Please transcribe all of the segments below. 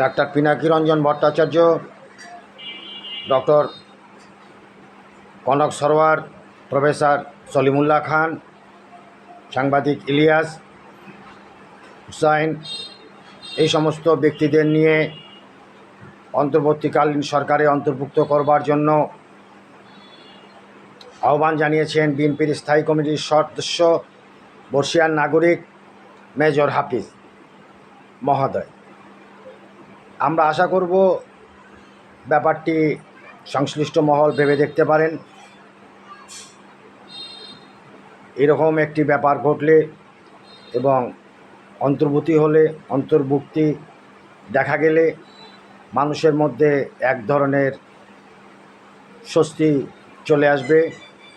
Doctor Pinaki Ranjan Bhattacharya, doctor Kanak Sarwar, professor Salimullah Khan, সাংবাদিক ইলিয়াস হুসাইন, এই সমস্ত ব্যক্তিদের নিয়ে অন্তর্বর্তীকালীন সরকারে অন্তর্ভুক্ত করবার জন্য আহ্বান জানিয়েছেন বিএনপির স্থায়ী কমিটির সদস্য বর্ষিয়ান নাগরিক মেজর হাফিজ মহোদয়। আমরা আশা করব ব্যাপারটি সংশ্লিষ্ট মহল ভেবে দেখতে পারেন। এরকম একটি ব্যাপার ঘটলে এবং অন্তর্ভুক্তি হলে, অন্তর্ভুক্তি দেখা গেলে মানুষের মধ্যে এক ধরনের স্বস্তি চলে আসবে।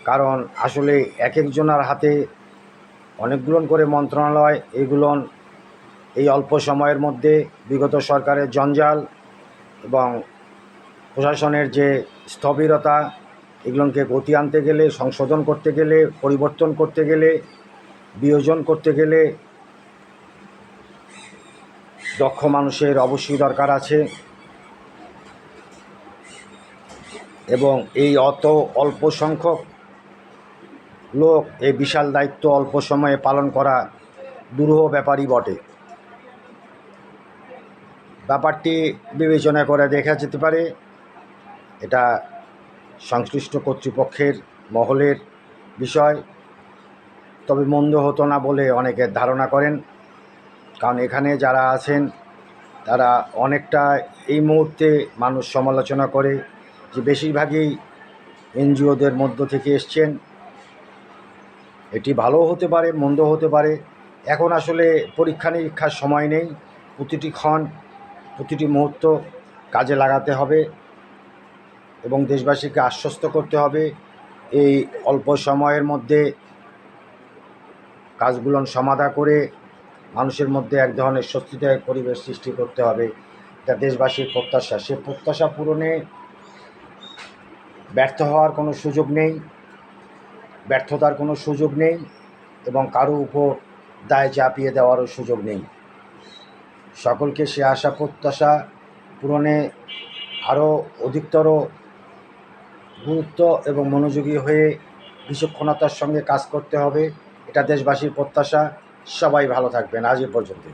কারণ আসলে এক একজনের হাতে অনেকগুলো করে মন্ত্রণালয় এইগুলো এই অল্প সময়ের মধ্যে বিগত সরকারের জঞ্জাল এবং প্রশাসনের যে স্থবিরতা, এগুলোকে গতি আনতে গেলে, সংশোধন করতে গেলে, পরিবর্তন করতে গেলে, বিয়োজন করতে গেলে দক্ষ মানুষের অবশ্যই দরকার আছে। এবং এই অত অল্প সংখ্যক লোক, এই বিশাল দায়িত্ব অল্প সময়ে পালন করা দুরূহ ব্যাপারই বটে। ব্যাপারটি বিবেচনা করে দেখা যেতে পারে। এটা সংশ্লিষ্ট কর্তৃপক্ষের মহলের বিষয়। তবে মন্দ হতো না বলে অনেকে ধারণা করেন। কারণ এখানে যারা আছেন, তারা অনেকটা এই মুহূর্তে মানুষ সমালোচনা করে যে বেশিরভাগই এনজিওদের মধ্য থেকে এসছেন। এটি ভালো হতে পারে, মন্দ হতে পারে। এখন আসলে পরীক্ষা নিরীক্ষার সময় নেই। প্রতিটি ক্ষণ প্রতিটি মুহূর্ত কাজে লাগাতে হবে এবং দেশবাসীকে আশ্বস্ত করতে হবে এই অল্প সময়ের মধ্যে কাজগুলো সমাধা করে মানুষের মধ্যে এক ধরনের স্বস্তিদায়ক পরিবেশ সৃষ্টি করতে হবে। এটা দেশবাসীর প্রত্যাশা। সে প্রত্যাশা পূরণে ব্যর্থ হওয়ার কোনো সুযোগ নেই, ব্যর্থতার কোনো সুযোগ নেই এবং কারও উপর দায় চাপিয়ে দেওয়ারও সুযোগ নেই। সকলকে সে আশা প্রত্যাশা পূরণে আরও অধিকতর গুরুত্ব এবং মনোযোগী হয়ে বিচক্ষণতার সঙ্গে কাজ করতে হবে। এটা দেশবাসীর প্রত্যাশা। সবাই ভালো থাকবেন। আজ এ পর্যন্ত